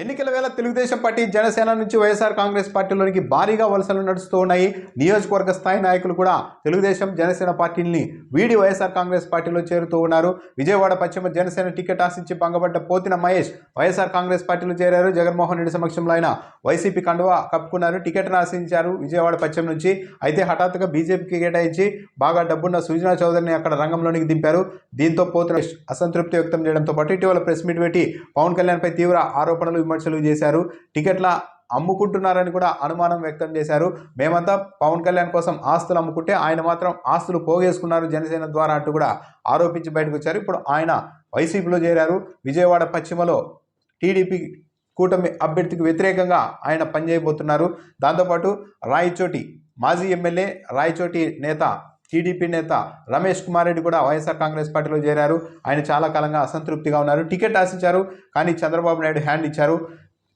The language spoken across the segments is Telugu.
ఎన్నికల వేళ తెలుగుదేశం పార్టీ జనసేన నుంచి వైఎస్ఆర్ కాంగ్రెస్ పార్టీలోనికి భారీగా వలసలు నడుస్తూ ఉన్నాయి. నియోజకవర్గ స్థాయి నాయకులు కూడా తెలుగుదేశం జనసేన పార్టీని వీడి వైఎస్ఆర్ కాంగ్రెస్ పార్టీలో చేరుతూ ఉన్నారు. విజయవాడ పశ్చిమ జనసేన టికెట్ ఆశించి పంగబడ్డ పోతిన మహేష్ వైఎస్ఆర్ కాంగ్రెస్ పార్టీలో చేరారు. జగన్మోహన్ రెడ్డి సమక్షంలో ఆయన వైసీపీ కండువా కప్పుకున్నారు. టికెట్ను ఆశించారు విజయవాడ పశ్చిమ నుంచి. అయితే హఠాత్తుగా బీజేపీకి కేటాయించి బాగా డబ్బున్న సుజనా చౌదరిని అక్కడ రంగంలోనికి దింపారు. దీంతో పోతిన అసంతృప్తి వ్యక్తం చేయడంతో పాటు ఇటీవల ప్రెస్ మీట్ పెట్టి పవన్ కళ్యాణ్పై తీవ్ర ఆరోపణలు విమర్శలు చేశారు. టికెట్ల అమ్ముకుంటున్నారని కూడా అనుమానం వ్యక్తం చేశారు. మేమంతా పవన్ కళ్యాణ్ కోసం ఆస్తులు అమ్ముకుంటే ఆయన మాత్రం ఆస్తులు పోగేసుకున్నారు జనసేన ద్వారా అంటూ కూడా ఆరోపించి బయటకు వచ్చారు. ఇప్పుడు ఆయన వైసీపీలో చేరారు. విజయవాడ పశ్చిమలో టీడీపీ కూటమి అభ్యర్థికి వ్యతిరేకంగా ఆయన పనిచేయబోతున్నారు. దాంతోపాటు రాయచోటి మాజీ ఎమ్మెల్యే రాయచోటి నేత టీడీపీ నేత రమేష్ కుమార్ రెడ్డి కూడా వైఎస్ఆర్ కాంగ్రెస్ పార్టీలో చేరారు. ఆయన చాలా కాలంగా అసంతృప్తిగా ఉన్నారు. టికెట్ ఆశించారు. కానీ చంద్రబాబు నాయుడు హ్యాండ్ ఇచ్చారు.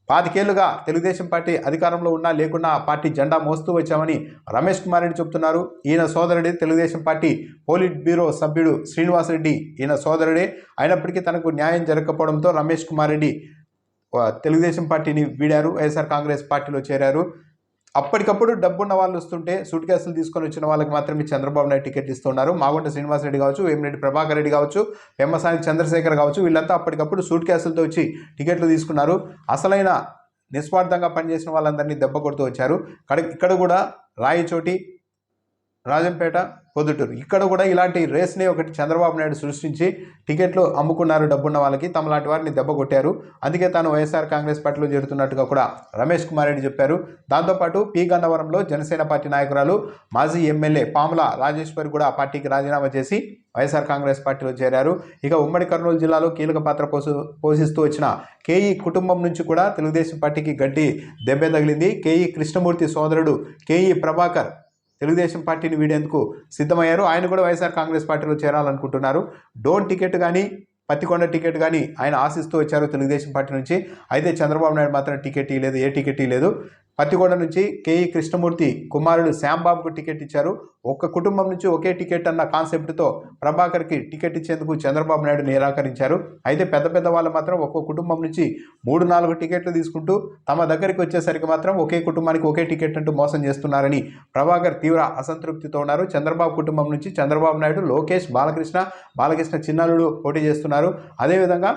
పాతికేళ్ళుగా తెలుగుదేశం పార్టీ అధికారంలో ఉన్నా లేకున్నా ఆ పార్టీ జెండా మోస్తూ వచ్చామని రమేష్ కుమార్ రెడ్డి చెబుతున్నారు ఈయన సోదరుడే తెలుగుదేశం పార్టీ పోలిట్ బ్యూరో సభ్యుడు శ్రీనివాసరెడ్డి ఈయన సోదరుడే. అయినప్పటికీ తనకు న్యాయం జరగకపోవడంతో రమేష్ కుమార్ రెడ్డి తెలుగుదేశం పార్టీని వీడారు. వైఎస్ఆర్ కాంగ్రెస్ పార్టీలో చేరారు. అప్పటికప్పుడు డబ్బున్న వాళ్ళు వస్తుంటే సూట్ కేసులు తీసుకొని వచ్చిన వాళ్ళకి మాత్రమే చంద్రబాబు నాయుడు టికెట్ ఇస్తున్నారు మాగుంట శ్రీనివాసరెడ్డి కావచ్చు వేమిరెడ్డి ప్రభాకర్ రెడ్డి కావచ్చు వెమ్మసాని చంద్రశేఖర్ కావచ్చు వీళ్ళంతా అప్పటికప్పుడు సూట్ కేసులతో వచ్చి టికెట్లు తీసుకున్నారు. అసలైన నిస్వార్థంగా పనిచేసిన వాళ్ళందరినీ దెబ్బ కొడుతూ వచ్చారు. ఇక్కడ ఇక్కడ కూడా రాయచోటి రాజంపేట పొద్దుటూరు. ఇక్కడ కూడా ఇలాంటి రేస్ని ఒకటి చంద్రబాబు నాయుడు సృష్టించి టికెట్లు అమ్ముకున్నారు డబ్బున్న వాళ్ళకి. తమలాంటి వారిని దెబ్బ కొట్టారు. అందుకే తాను వైఎస్ఆర్ కాంగ్రెస్ పార్టీలో చేరుతున్నట్టుగా కూడా రమేష్ కుమార్ రెడ్డి చెప్పారు. దాంతోపాటు పి గన్నవరంలో జనసేన పార్టీ నాయకురాలు మాజీ ఎమ్మెల్యే పాముల రాజేశ్వరి కూడా ఆ పార్టీకి రాజీనామా చేసి వైఎస్ఆర్ కాంగ్రెస్ పార్టీలో చేరారు. ఇక ఉమ్మడి కర్నూలు జిల్లాలో కీలక పాత్ర పోసు పోషిస్తూ వచ్చిన కేఈ కుటుంబం నుంచి కూడా తెలుగుదేశం పార్టీకి గడ్డి దెబ్బ తగిలింది. కేఈ కృష్ణమూర్తి సోదరుడు కేఈ ప్రభాకర్ తెలుగుదేశం పార్టీని వీడేందుకు సిద్ధమయ్యారు? ఆయన కూడా వైఎస్ఆర్ కాంగ్రెస్ పార్టీలో చేరాలనుకుంటున్నారు. డోన్ టికెట్ కానీ పత్తికొండ టికెట్ కానీ ఆయన ఆశిస్తూ వచ్చారు తెలుగుదేశం పార్టీ నుంచి. అయితే చంద్రబాబు నాయుడు మాత్రం టికెట్ ఇవ్వలేదు ఏ టికెట్ ఇవ్వలేదు పత్తిగూడ నుంచి కేఈ కృష్ణమూర్తి కుమారుడు శ్యాంబాబుకు టికెట్ ఇచ్చారు. ఒక్క కుటుంబం నుంచి ఒకే టికెట్ అన్న కాన్సెప్ట్తో ప్రభాకర్కి టికెట్ ఇచ్చేందుకు చంద్రబాబు నాయుడు నిరాకరించారు. అయితే పెద్ద పెద్ద వాళ్ళు మాత్రం ఒక్కో కుటుంబం నుంచి మూడు నాలుగు టికెట్లు తీసుకుంటూ తమ దగ్గరికి వచ్చేసరికి మాత్రం ఒకే కుటుంబానికి ఒకే టికెట్ అంటూ మోసం చేస్తున్నారని ప్రభాకర్ తీవ్ర అసంతృప్తితో ఉన్నారు. చంద్రబాబు కుటుంబం నుంచి చంద్రబాబు నాయుడు లోకేష్ బాలకృష్ణ బాలకృష్ణ చిన్నలుడు పోటీ చేస్తున్నారు. అదేవిధంగా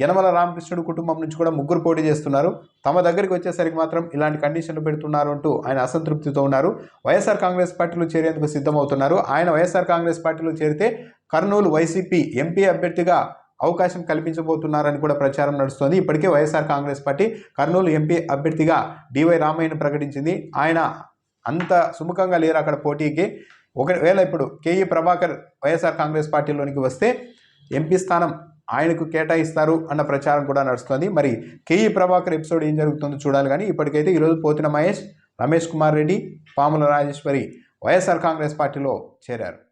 యనమల రామకృష్ణుడు కుటుంబం నుంచి కూడా ముగ్గురు పోటీ చేస్తున్నారు. తమ దగ్గరికి వచ్చేసరికి మాత్రం ఇలాంటి కండిషన్లు పెడుతున్నారు అంటూ ఆయన అసంతృప్తితో ఉన్నారు. వైఎస్ఆర్ కాంగ్రెస్ పార్టీలో చేరేందుకు సిద్ధమవుతున్నారు. ఆయన వైఎస్ఆర్ కాంగ్రెస్ పార్టీలో చేరితే కర్నూలు వైసీపీ ఎంపీ అభ్యర్థిగా అవకాశం కల్పించబోతున్నారని కూడా ప్రచారం నడుస్తోంది. ఇప్పటికే YSR Congress party Kurnool MP అభ్యర్థిగా డివై రామయ్యను ప్రకటించింది. ఆయన అంత సుముఖంగా లేరు అక్కడ పోటీకి. ఒకవేళ ఇప్పుడు కేఈ ప్రభాకర్ వైఎస్ఆర్ కాంగ్రెస్ పార్టీలోనికి వస్తే ఎంపీ స్థానం ఆయనకు కేటాయిస్తారు అన్న ప్రచారం కూడా నడుస్తుంది. మరి కేఈ ప్రభాకర్ ఎపిసోడ్ ఏం జరుగుతుందో చూడాలి కానీ ఇప్పటికైతే ఈరోజు పోతిన మహేష్ రమేష్ కుమార్ రెడ్డి పాముల రాజేశ్వరి వైఎస్ఆర్ కాంగ్రెస్ పార్టీలో చేరారు.